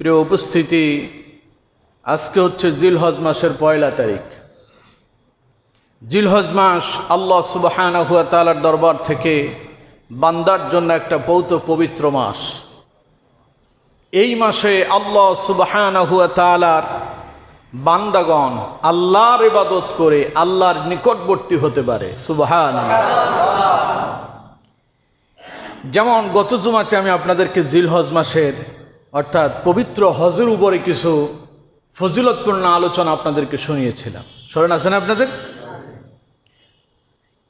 প্রিয় উপস্থিতি, আজকে হচ্ছে জিলহজ মাসের পয়লা তারিখ। জিলহজ মাস আল্লাহ সুবাহানা হুয়া তালার দরবার থেকে বান্দার জন্য একটা পৌত পবিত্র মাস। এই মাসে আল্লাহ সুবাহানা হুয়া তালার বান্দাগণ আল্লাহর ইবাদত করে আল্লাহর নিকটবর্তী হতে পারে। সুবাহান যেমন গত জুমাতে আমি আপনাদেরকে জিলহজ মাসের অর্থাৎ পবিত্র হজের উপরে কিছু ফজিলতপূর্ণ আলোচনা আপনাদেরকে শুনিয়েছিলাম। স্মরণ আছেন আপনাদের?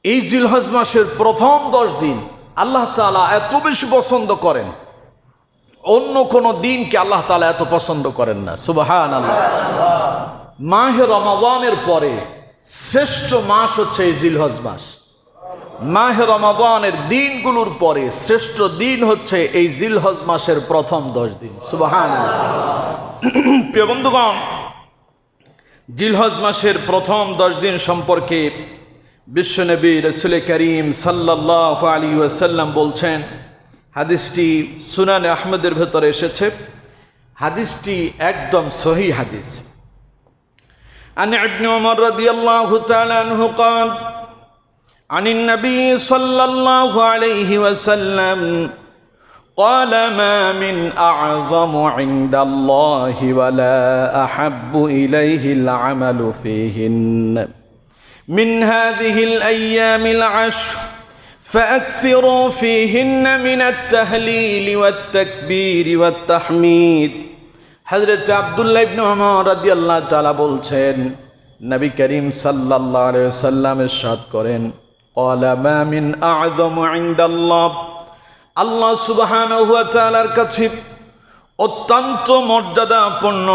এই জিলহজ মাসের প্রথম দশ দিন আল্লাহ তালা এত বেশি পছন্দ করেন। অন্য কোনো দিনকে আল্লাহ তালা এত পছন্দ করেন না। সুবাহান আল্লাহ মাহে রমাদানের পরে শ্রেষ্ঠ মাস হচ্ছে এই জিলহজ মাস। মাহে রমাদানের দিনগুলোর পরে শ্রেষ্ঠ দিন হচ্ছে এই জিলহজ মাসের প্রথম দশ দিন সুবাহান প্রিয় বন্ধুগণ জিলহজ মাসের প্রথম দশ দিন সম্পর্কে বিশ্বনবী রসুল করিম সাল্লাহ আলী ওয়াসাল্লাম বলছেন হাদিসটি সুনানে আহমেদের ভেতরে এসেছে হাদিসটি একদম সহি হাদিস عن ابن عمر رضي الله تعالى عنه قال عن النبي صلى الله عليه وسلم قال ما من أعظم عند الله ولا أحب إليه العمل فيهن من هذه الأيام العشر فأكثروا فيهن من التهليل والتكبير والتحميد হজরত আবদুল্লাহ ইবনে ওমর রাদিয়াল্লাহু তাআলা বলছেন নবী করিম সাল্লাল্লাহু আলাইহি সাল্লাম ইরশাদ করেন মিন ইনদাল্লাহ আল্লাহ তাআলার কাছে অত্যন্ত মর্যাদাপূর্ণ,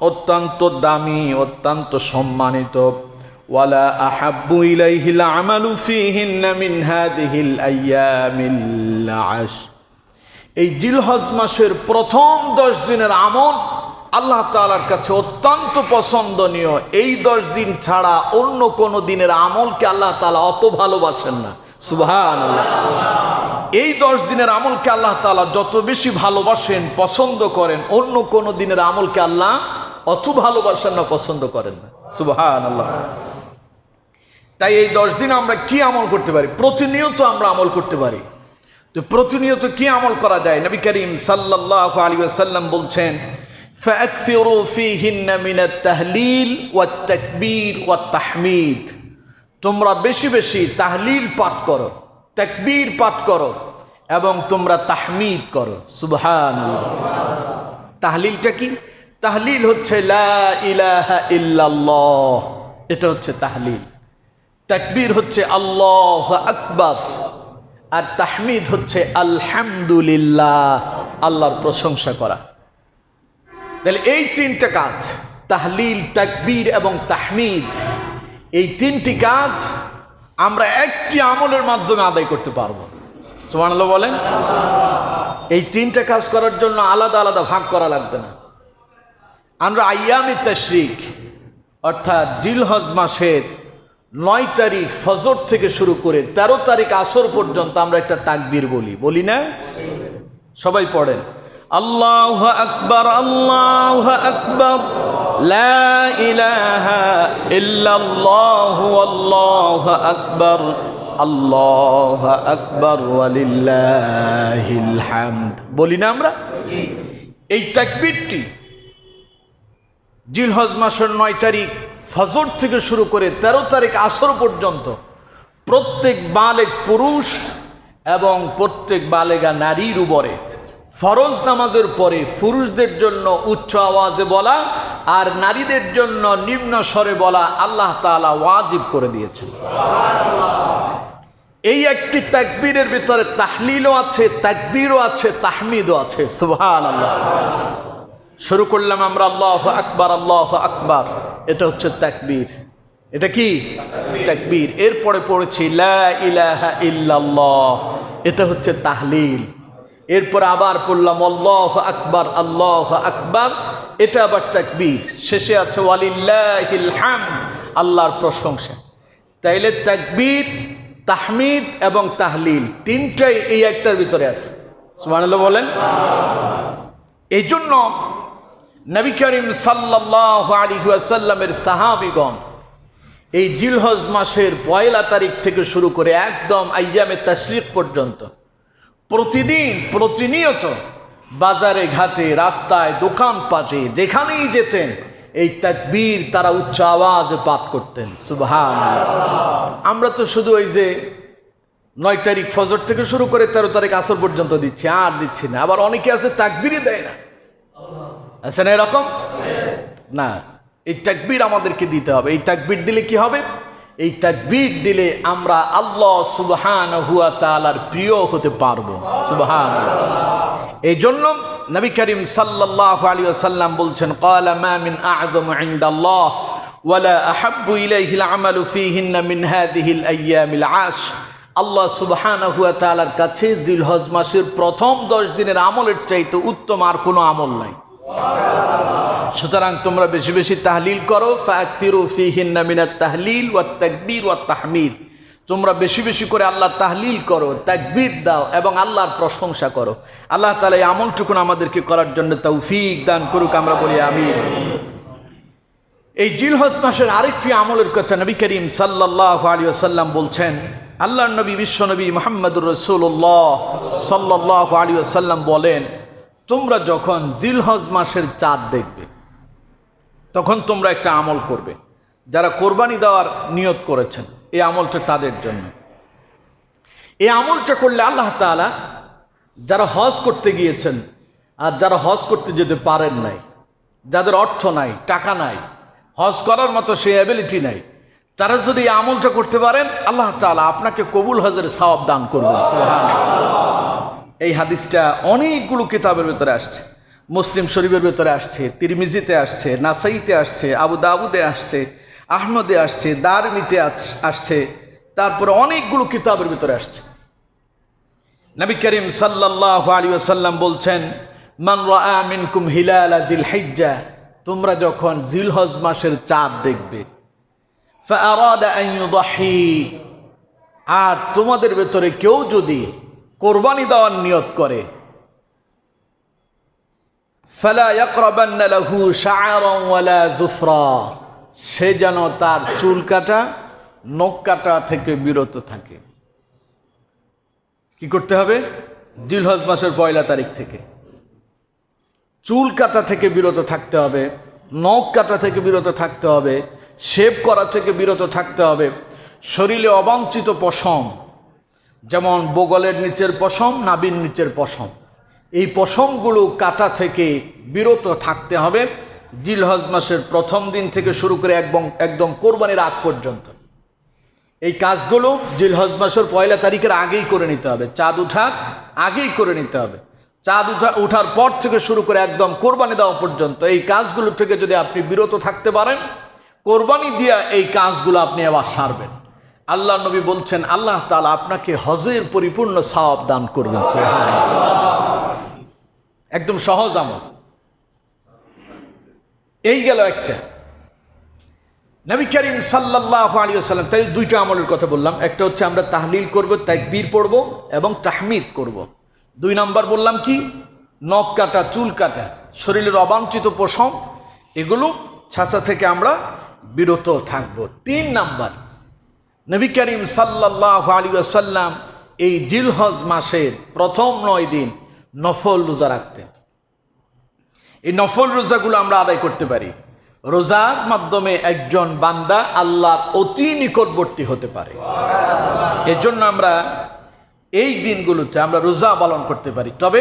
অত্যন্ত দামি, অত্যন্ত সম্মানিত, ওয়ালা মিন এই জিলহজ মাসের প্রথম দশ দিনের আমল আল্লাহ তালার কাছে অত্যন্ত পছন্দনীয় এই দশ দিন ছাড়া অন্য কোনো দিনের আমলকে আল্লাহ তালা অত ভালোবাসেন না। সুভান এই দশ দিনের আমলকে আল্লাহ তালা যত বেশি ভালোবাসেন, পছন্দ করেন, অন্য কোনো দিনের আমলকে আল্লাহ অত ভালোবাসেন না, পছন্দ করেন না। সুভান তাই এই দশ দিন আমরা কি আমল করতে পারি? প্রতিনিয়ত আমরা আমল করতে পারি। তো প্রতিনিয়ত কি আমল করা যায়? নবী করিম সাল্লাহ আলী সাল্লাম বলছেন فأكثروا فيهن من التهليل والتكبير والتحميد তোমরা বেশি বেশি তাহলিল পাঠ করো তাকবীর পাঠ করো এবং তোমরা তাহমিদ করো সুবহান তাহলিলটা কি তাহলিল হচ্ছে লা ইলাহা ইল্লাল্লাহ এটা হচ্ছে তাহলিল তাকবীর হচ্ছে আল্লাহ আকবার আর তাহমিদ হচ্ছে আলহামদুলিল্লাহ আল্লাহর প্রশংসা করা তাহলে এই তিনটা কাজ, তাহলিল, তাকবীর এবং তাহমিদ, এই তিনটি কাজ আমরা একটি আমলের মাধ্যমে আদায় করতে পারব। সুমানাল্লাহ বলেন? এই তিনটা কাজ করার জন্য আলাদা আলাদা ভাগ করা লাগবে না। আমরা আয়ামি তশরিক, অর্থাৎ জিলহজ মাসের নয় তারিখ ফজর থেকে শুরু করে ১৩ তারিখ আসর পর্যন্ত আমরা একটা তাকবীর বলি। বলি না? সবাই পড়েন। আল্লাহ আকবর আল্লাহ আকবর। লা ইলাহা ইল্লাল্লাহ আল্লাহ আকবর। আল্লাহ আকবর ওয়ালিল্লাহিল হামদ। বলি না আমরা? এই তাকবীরটি জিলহজ মাসের নয় তারিখ ফজর থেকে শুরু করে ১৩ তারিখ আসর পর্যন্ত প্রত্যেক বালেক পুরুষ এবং প্রত্যেক বালেগা নারীর উপরে ফরজ নামাজের পরে পুরুষদের জন্য উচ্চ আওয়াজে বলা আর নারীদের জন্য নিম্ন স্বরে বলা আল্লাহ তালা ওয়াজিব করে দিয়েছেন। এই একটি তাকবীরের ভিতরে তাহলিলও আছে, তাকবীরও আছে, তাহমিদও আছে। সুহান আল্লাহ শুরু করলাম আমরা, আল্লাহ আকবার আল্লাহ আকবার। এটা হচ্ছে তাকবীর। এটা কি? তাকবীর। এরপরে পড়েছি, লা ইল্লাল্লাহ। এটা হচ্ছে তাহলিল। এরপর আবার পড়লাম, আল্লাহ আকবার আল্লাহ আকবার। এটা আবার তাকবীর। শেষে আছে, ওয়ালিল্লাহিল হামদ। আল্লাহর প্রশংসা। তাইলে তাকবীর, তাহমিদ এবং তাহলিল তিনটাই এই একটার ভিতরে আছে। সুবহানাল্লাহ বলেন। এই জন্য নবী করিম সাল্লাহ আলী আসাল্লামের সাহাবিগণ এই জিলহজ মাসের পয়লা তারিখ থেকে শুরু করে একদম আইয়ামে তাশরিক পর্যন্ত প্রতিদিন প্রতিনিয়ত বাজারে, ঘাটে, রাস্তায়, দোকানপাটে, যেখানেই যেতেন, এই তাকবীর তারা উচ্চ আওয়াজে পাঠ করতেন। সুবহান আমরা তো শুধু ওই যে নয় তারিখ ফজর থেকে শুরু করে তেরো তারিখ আসর পর্যন্ত দিচ্ছি, আর দিচ্ছি না। আবার অনেকে আছে তাকবিরই দেয় না। আছে না এরকম? না। এই তাকবির আমাদেরকে দিতে হবে। এই তাকবির দিলে কি হবে? এই তাকবির দিলে আমরা আল্লাহ সুবহান হুয়া তালার প্রিয় হতে পারব। সুবহান এই জন্য নবী করিম সাল্লাল্লাহু আলাইহি ওয়াসাল্লাম বলছেন ক্বালা মা মিন আ'যাম ইনদাল্লাহ ওয়ালা আহাব্বু ইলাইহিল আমালু ফীহিন্না মিন হাযিহিল আইয়ামিল আশ আল্লাহ সুবহানাহু ওয়া তাআলার কাছে জিলহজ মাসের প্রথম 10 দিনের আমলের চাইতে উত্তম আর কোনো আমল নাই। সুতরাং তোমরা বেশি বেশি তাহলিল করো তাহলিল ওয়াত তাকবীর ওয়াত তাহমিদ। তোমরা বেশি বেশি করে আল্লাহ তাহলিল করো, তাকবীর দাও এবং আল্লাহর প্রশংসা করো। আল্লাহ তাআলা এই আমলটুকুন আমাদেরকে করার জন্য তৌফিক দান করুক, আমরা বলি আমিন। এই জিলহজ মাসের আরেকটি আমলের কথা নবী করিম সাল্লাল্লাহু আলাইহি ওয়াসাল্লাম বলছেন, আল্লাহর নবী বিশ্বনবী মুহাম্মদুর রসুল্লাহ সাল্লাল্লাহু আলাইহি ওয়াসাল্লাম বলেন, তোমরা যখন জিলহজ মাসের চাঁদ দেখবে তখন তোমরা একটা আমল করবে। যারা কোরবানি দেওয়ার নিয়ত করেছেন, এই আমলটা তাদের জন্য। এই আমলটা করলে আল্লাহ তাআলা যারা হজ করতে গিয়েছেন আর যারা হজ করতে যেতে পারেন নাই, যাদের অর্থ নাই, টাকা নাই, হজ করার মতো সেই অ্যাবিলিটি নাই, তারা যদি আমলটা করতে পারেন, আল্লাহ তাআলা আপনাকে কবুল হজের সওয়াব দান করবেন। এই হাদিসটা অনেকগুলো কিতাবের ভেতরে আসছে। মুসলিম শরীফের ভেতরে আসছে, তিরমিজিতে আসছে, নাসাইতে আসছে, আবু দাউদে আসছে, আহমদে আসছে, দারমিতে আস- আসছে, তারপরে অনেকগুলো কিতাবের ভিতরে আসছে। নবী করিম সাল্লাল্লাহু আলাইহি ওয়াসাল্লাম বলছেন, মান হিলাল যিল হিজ্জা তোমরা যখন জিলহজ মাসের চাঁদ দেখবে আর তোমাদের ভেতরে কেউ যদি কোরবানি দেওয়ার নিয়ত করে সে যেন তার চুল কাটা, নখ কাটা থেকে বিরত থাকে। কি করতে হবে? জিলহজ মাসের পয়লা তারিখ থেকে। চুল কাটা থেকে বিরত থাকতে হবে, নখ কাটা থেকে বিরত থাকতে হবে, শেভ করা থেকে বিরত থাকতে হবে। শরীরে অবাঞ্ছিত পশম, যেমন বগলের নিচের পশম নাবির নিচের পশম। এই পশমগুলো কাটা থেকে বিরত থাকতে হবে। জিলহজ মাসের প্রথম দিন থেকে শুরু করে একদম একদম কোরবানির আগ পর্যন্ত। এই কাজগুলো জিলহজ মাসের পয়লা তারিখের আগেই করে নিতে হবে। চাঁদ উঠার আগেই করে নিতে হবে। চাঁদ উঠা, উঠার পর থেকে শুরু করে একদম কোরবানি দেওয়া পর্যন্ত এই কাজগুলো থেকে যদি আপনি বিরত থাকতে পারেন, কোরবানি দিয়া এই কাজগুলো আপনি আবার সারবেন। আল্লাহ নবী বলছেন, আল্লাহ তাআলা আপনাকে হজের পরিপূর্ণ সওয়াব দান করবেন। একদম সহজ আমল। এই গেল একটা। নবী করিম সাল্লাল্লাহু আলাইহি ওয়াসাল্লাম, তাই দুইটা আমলের কথা বললাম। একটা হচ্ছে আমরা তাহলিল করব, তাকবীর পড়ব এবং তাহমিদ করব। দুই নাম্বার বললাম কি? নখ কাটা, চুল কাটা, শরীরের অবাঞ্ছিত পশম, এগুলো ছাঁচা থেকে আমরা বিরত থাকব। তিন নাম্বার, নবী করিম সাল্লাল্লাহু আলাইহি ওয়াসাল্লাম এই জিলহজ মাসের প্রথম নয় দিন নফল রোজা রাখতেন এই নফল রোজাগুলো আমরা আদায় করতে পারি। রোজার মাধ্যমে একজন বান্দা আল্লাহর অতি নিকটবর্তী হতে পারে। এজন্য আমরা এই দিনগুলোতে আমরা রোজা পালন করতে পারি। তবে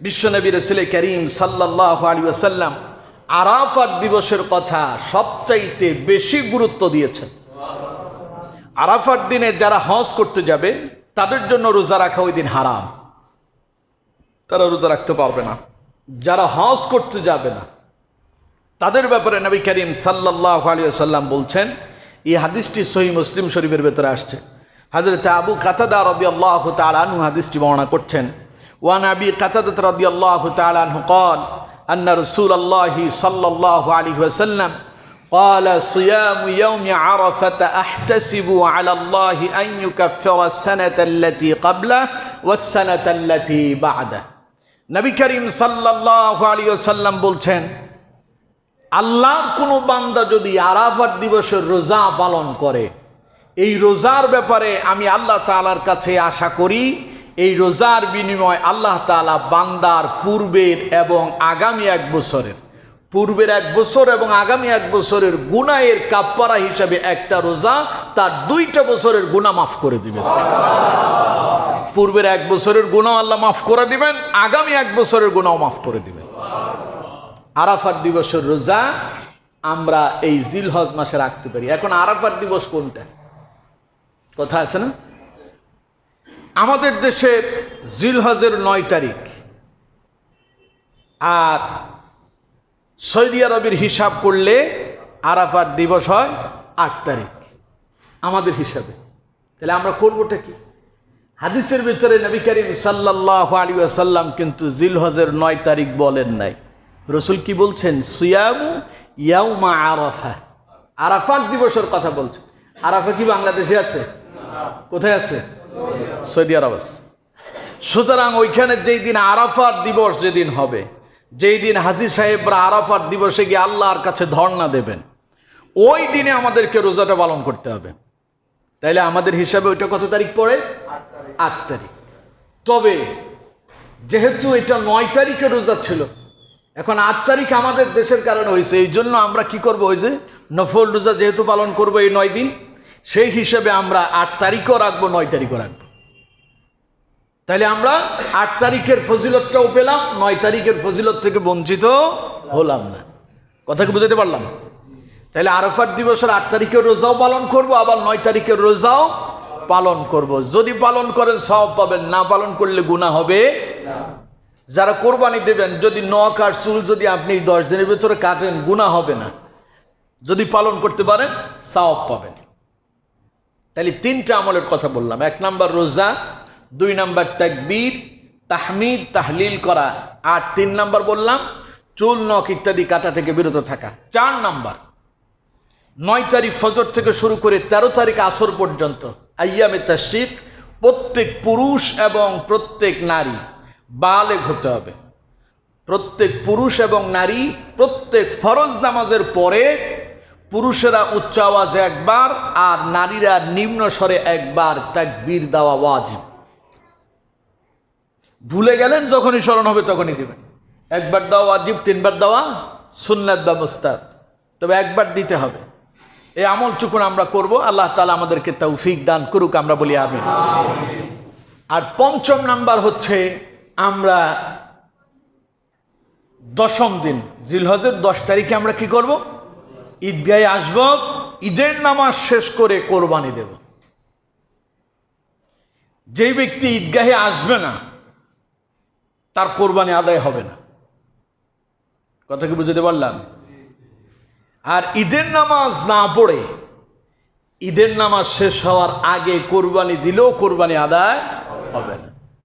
বিশ্বনবী রসুল করিম সাল্লাহ আলী আসাল্লাম আরাফাত দিবসের কথা সবচাইতে বেশি গুরুত্ব দিয়েছেন। আরাফার দিনে যারা হজ করতে যাবে, তাদের জন্য রোজা রাখা ওই দিন হারাম। তারা রোজা রাখতে পারবে না যারা হজ করতে যাবে না তাদের ব্যাপারে নবী করিম সাল্লাহ আলিয়া সাল্লাম বলছেন এই হাদিসটি সহি মুসলিম শরীফের ভেতরে আসছে হাজরত আবু কাতাদা রবি আল্লাহ তালানহু হাদিসটি বর্ণনা করছেন ওয়ান আবি কাতাদাত রবি আল্লাহ তালানহু قال أن رسول الله صلى الله عليه وسلم قال صيام يوم عرفة أحتسب على الله أن يكفر السنة التي قبله والسنة التي بعده নবী করিম সাল্লাহ আলী সাল্লাম বলছেন, আল্লাহর কোনো বান্দা যদি আরাফাত দিবসের রোজা পালন করে, এই রোজার ব্যাপারে আমি আল্লাহ তালার কাছে আশা করি, এই রোজার বিনিময় আল্লাহ তালা বান্দার পূর্বের এবং আগামী এক বছরের পূর্বের এক বছর এবং আগামী এক বছরের গুনাহের কাপ্পারা হিসাবে একটা রোজা তার দুইটা বছরের গুণা মাফ করে দিবে। পূর্বের এক বছরের গুণাও আল্লাহ মাফ করে দিবেন, আগামী এক বছরের গুণাও মাফ করে দিবেন। আরাফাত দিবসের রোজা আমরা এই জিলহজ মাসে রাখতে পারি। এখন আরাফাত দিবস কোনটা? কথা আছে না? আমাদের দেশে জিলহজের নয় তারিখ আর সৌদি আরবের হিসাব করলে আরাফার দিবস হয় আট তারিখ। আমাদের হিসাবে। তাহলে আমরা করবোটা কি? হাদিসের ভিতরে নবী করিম সাল্লাহ আলী আসাল্লাম কিন্তু জিলহজের নয় তারিখ বলেন নাই। রসুল কি বলছেন? সুয়ামু ইয়াউমা আরাফা। আরাফাত দিবসের কথা বলছেন। আরাফা কি বাংলাদেশে আছে? কোথায় আছে? সৌদি আরব আছে। সুতরাং ওইখানে যেই দিন আরাফাত দিবস যেদিন হবে যেই দিন হাজি সাহেবরা আরাফাত দিবসে গিয়ে আল্লাহর কাছে ধর্ণা দেবেন ওই দিনে আমাদেরকে রোজাটা পালন করতে হবে। তাইলে আমাদের হিসাবে ওইটা কত তারিখ পড়ে? আট তারিখ। তবে যেহেতু এটা নয় তারিখে রোজা ছিল এখন আট তারিখ আমাদের দেশের কারণে হয়েছে এই জন্য আমরা কি করব ওই যে নফল রোজা যেহেতু পালন করব এই নয় দিন সেই হিসেবে আমরা আট তারিখও রাখব নয় তারিখও রাখব। তাহলে আমরা আট তারিখের ফজিলতটাও পেলাম, নয় তারিখের ফজিলত থেকে বঞ্চিত হলাম না। কথাকে বুঝাতে পারলাম? তাহলে আরফাত দিবসের আট তারিখের রোজাও পালন করব, আবার নয় তারিখের রোজাও পালন করব। যদি পালন করেন সব পাবেন, না পালন করলে গুণা হবে যারা কোরবানি দেবেন, যদি নখ আর চুল যদি আপনি দশ দিনের ভিতরে কাটেন গুণা হবে না। যদি পালন করতে পারেন, সওয়াব পাবেন। তাহলে তিনটা আমলের কথা বললাম। এক নাম্বার রোজা দুই নাম্বার তাকবীর, তাহমিদ, তাহলিল করা। আর তিন নাম্বার বললাম, চুল, নখ ইত্যাদি কাটা থেকে বিরত থাকা। চার নাম্বার, নয় তারিখ ফজর থেকে শুরু করে ১৩ তারিখ আসর পর্যন্ত, আইয়ামে তাশরিক, প্রত্যেক পুরুষ এবং প্রত্যেক নারী বালেগ হতে হবে। প্রত্যেক পুরুষ এবং নারী প্রত্যেক ফরজ নামাজের পরে পুরুষেরা উচ্চ আওয়াজে একবার আর নারীরা নিম্ন স্বরে একবার তাকবীর দেওয়া ওয়াজিব। ভুলে গেলেন যখনই স্মরণ হবে তখনই দিবেন। একবার দেওয়া ওয়াজিব, তিনবার দেওয়া সুন্নাত বা মুস্তাদ তবে একবার দিতে হবে। এই আমল চুকুন আমরা করব, আল্লাহ তালা আমাদেরকে তৌফিক দান করুক, আমরা বলি আমিন। আর পঞ্চম নাম্বার হচ্ছে আমরা দশম দিন, জিলহজের দশ তারিখে আমরা কি করব? ঈদগাহে আসব, ঈদের নামাজ শেষ করে কোরবানি দেব। যেই ব্যক্তি ঈদগাহে আসবে না তার কোরবানি আদায় হবে না। কথা কি বুঝতে পারলাম? আর ঈদের নামাজ না পড়ে, ঈদের নামাজ শেষ হওয়ার আগে কোরবানি দিলেও কোরবানি আদায় হবে না।